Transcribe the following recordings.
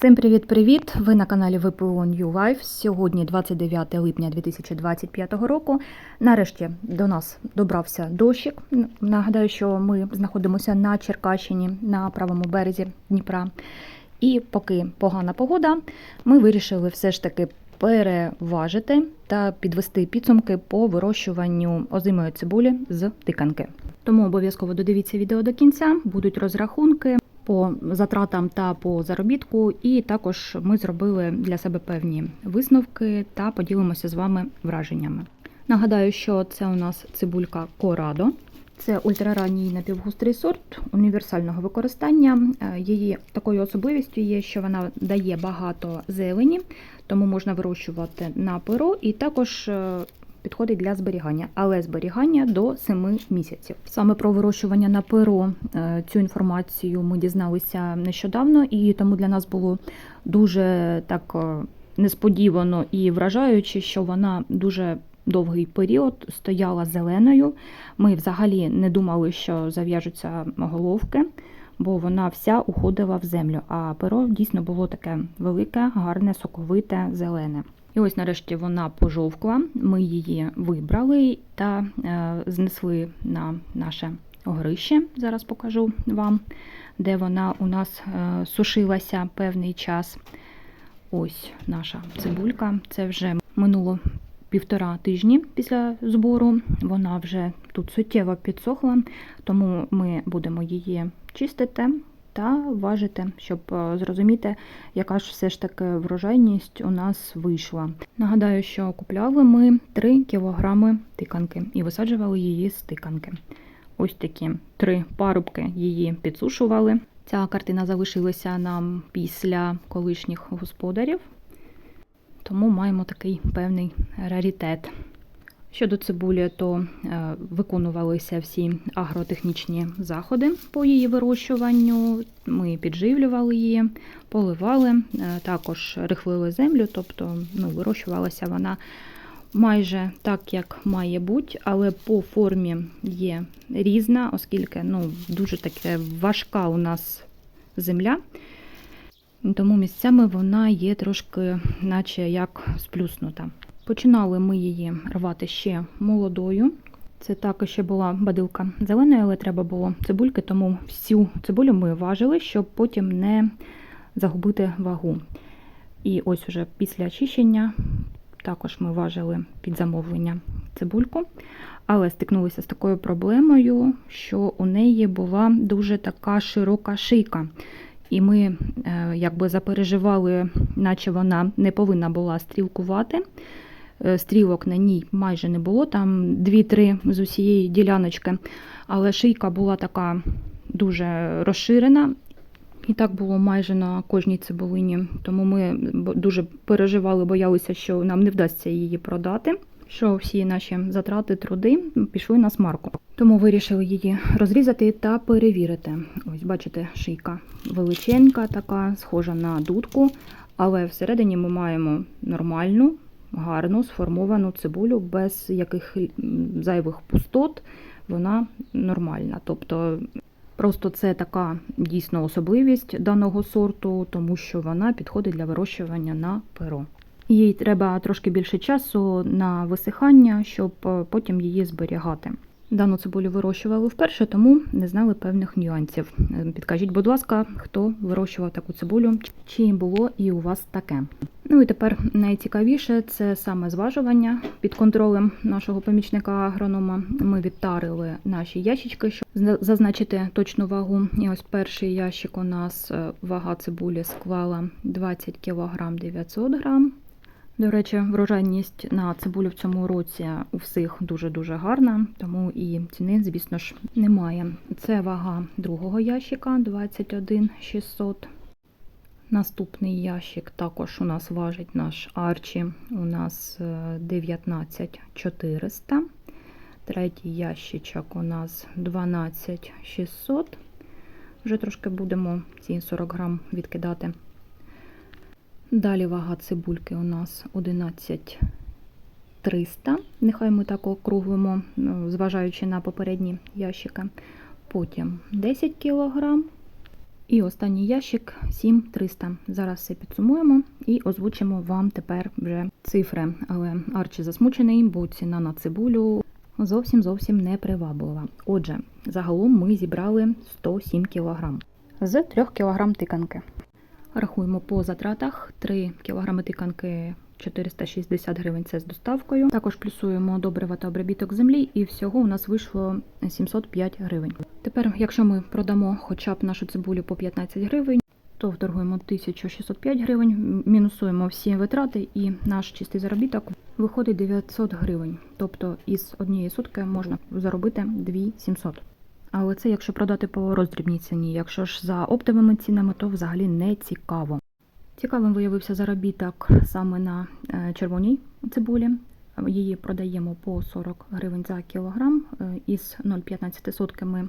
Всім привіт-привіт! Ви на каналі ВПО New Life. Сьогодні 29 липня 2025 року. Нарешті до нас добрався дощик. Нагадаю, що ми знаходимося на Черкащині на правому березі Дніпра. І поки погана погода, ми вирішили все ж таки переважити та підвести підсумки по вирощуванню озимої цибулі з тиканки. Тому обов'язково додивіться відео до кінця, будуть розрахунки по затратам та по заробітку, і також ми зробили для себе певні висновки та поділимося з вами враженнями. Нагадаю, що це у нас цибулька Корадо. Це ультраранній напівгустрий сорт універсального використання. Е, Її такою особливістю є, що вона дає багато зелені, тому можна вирощувати на перо і також е, підходить для зберігання, але зберігання до 7 місяців. Саме про вирощування на перо е, цю інформацію ми дізналися нещодавно, і тому для нас було дуже так е, несподівано і вражаюче, що вона дуже довгий період стояла зеленою. Ми взагалі не думали, що зав'яжуться головки. Бо вона вся уходила в землю, а перо дійсно було таке велике, гарне, соковите, зелене. І ось нарешті вона пожовкла, ми її вибрали та е, знесли на наше огрище. Зараз покажу вам, де вона у нас е, сушилася певний час. Ось наша цибулька. Це вже минуло півтора тижні після збору. Вона вже тут суттєво підсохла, тому ми будемо її чистити та важити, щоб е, зрозуміти, яка ж все ж таки врожайність у нас вийшла. Нагадаю, що купляли ми 3 кг тиканки і висаджували її з тиканки. Ось такі три парубки її підсушували. Ця картина залишилася нам після колишніх господарів, тому маємо такий певний раритет. Щодо цибулі, то е, виконувалися всі агротехнічні заходи по її вирощуванню. Ми підживлювали її, поливали, е, також рихлили землю, тобто ну, вирощувалася вона майже так, як має бути, але по формі є різна, оскільки ну, дуже таке важка у нас земля. Тому місцями вона є трошки, наче як сплюснута. Починали ми її рвати ще молодою. Це також ще була бадилка зеленою, але треба було цибульки, тому всю цибулю ми важили, щоб потім не загубити вагу. І ось уже після очищення також ми важили під замовлення цибульку, але стикнулися з такою проблемою, що у неї була дуже така широка шийка. І ми е, якби запереживали, наче вона не повинна була стрілкувати. Е, стрілок на ній майже не було, там 2-3 з усієї діляночки, але шийка була така дуже розширена. І так було майже на кожній цибулині, тому ми дуже переживали, боялися, що нам не вдасться її продати. Що всі наші затрати, труди пішли на смарку. Тому вирішили її розрізати та перевірити. Ось, бачите, шийка величенька, така, схожа на дудку, але всередині ми маємо нормальну гарну сформовану цибулю без яких зайвих пустот, вона нормальна. Тобто просто це така дійсно особливість даного сорту, тому що вона підходить для вирощування на перо. Їй треба трошки більше часу на висихання, щоб потім її зберігати. Дану цибулю вирощували вперше, тому не знали певних нюансів. Підкажіть, будь ласка, хто вирощував таку цибулю, чи було і у вас таке? Ну і тепер найцікавіше це саме зважування під контролем нашого помічника агронома. Ми відтарили наші ящички, щоб зазначити точну вагу. І ось перший ящик у нас е, вага цибулі склала 20 кг 900 г. До речі, врожайність на цибулю в цьому році у всіх дуже-дуже гарна, тому і ціни, звісно ж, немає. Це вага другого ящика 21 600. Наступний ящик також у нас важить наш арчі, у нас 19 400. Третій ящичок у нас 12 600. Вже трошки будемо ці 40 грам відкидати. Далі вага цибульки у нас 11 300. Нехай ми так округлимо, зважаючи на попередні ящики. Потім 10 кг. І останній ящик 7300. Зараз все підсумуємо і озвучимо вам тепер вже цифри. Але Арчі засмучений, бо ціна на цибулю зовсім зовсім не приваблива. Отже, загалом ми зібрали 107 кг з 3 кг тиканки. Рахуємо по затратах 3 кг тиканки 460 гривень це з доставкою. Також плюсуємо добрива та обробіток землі, і всього у нас вийшло 705 гривень. Тепер, якщо ми продамо хоча б нашу цибулю по 15 гривень, то вторгуємо 1605 гривень, мінусуємо всі витрати, і наш чистий заробіток виходить 900 гривень. Тобто із однієї сутки можна заробити 2700. Але це якщо продати по роздрібній ціні. Якщо ж за оптовими цінами, то взагалі не цікаво. Цікавим виявився заробіток саме на е, червоній цибулі. Її продаємо по 40 гривень за кілограм. Е, Із 0,15 сотки ми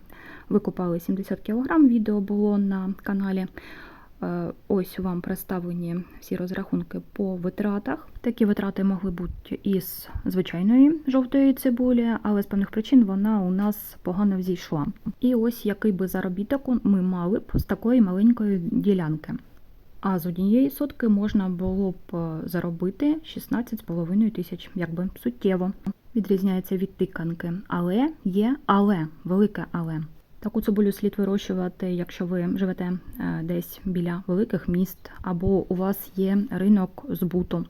викупали 70 кілограм. Відео було на каналі. Е, Ось вам представлені всі розрахунки по витратах. Такі витрати могли бути із звичайної жовтої цибулі, але з певних причин вона у нас погано взійшла. І ось який би заробіток ми мали б з такої маленької ділянки. А з однієї сотки можна було б е, заробити 16,5 тисяч, якби суттєво. Відрізняється від тиканки. Але є але, велике але. Таку цибулю слід вирощувати, якщо ви живете е, десь біля великих міст, або у вас є ринок збуту.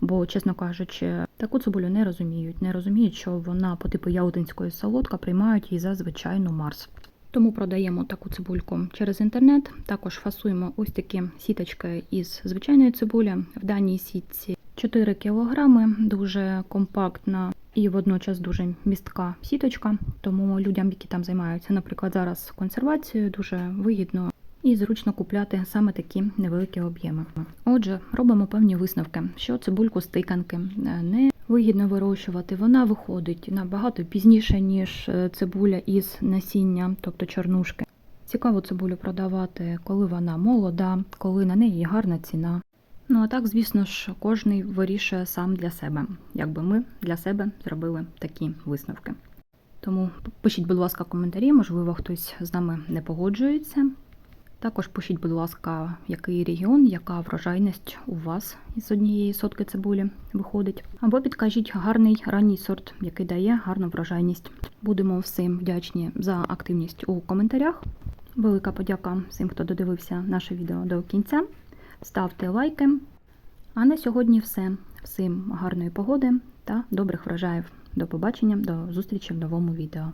Бо, чесно кажучи, таку цибулю не розуміють. Не розуміють, що вона по типу ялтинської солодка приймають її за звичайну марс. Тому продаємо таку цибульку через інтернет. Також фасуємо ось такі сіточки із звичайної цибулі. В даній сітці 4 кг, дуже компактна і водночас дуже містка сіточка. Тому людям, які там займаються, наприклад, зараз консервацією, дуже вигідно і зручно купляти саме такі невеликі об'єми. Отже, робимо певні висновки, що цибульку з тиканки е, не вигідно вирощувати. Вона виходить набагато пізніше, ніж е, цибуля із насіння, тобто чорнушки. Цікаво цибулю продавати, коли вона молода, коли на неї гарна ціна. Ну а так, звісно ж, кожний вирішує сам для себе, якби ми для себе зробили такі висновки. Тому пишіть, будь ласка, коментарі, можливо, хтось з нами не погоджується. Також пишіть, будь ласка, який регіон, яка врожайність у вас із однієї сотки цибулі виходить. Або підкажіть гарний ранній сорт, який дає гарну врожайність. Будемо всім вдячні за активність у коментарях. Велика подяка всім, хто додивився наше відео до кінця. Ставте лайки. А на сьогодні все. Всім гарної погоди та добрих врожаїв. До побачення, до зустрічі в новому відео.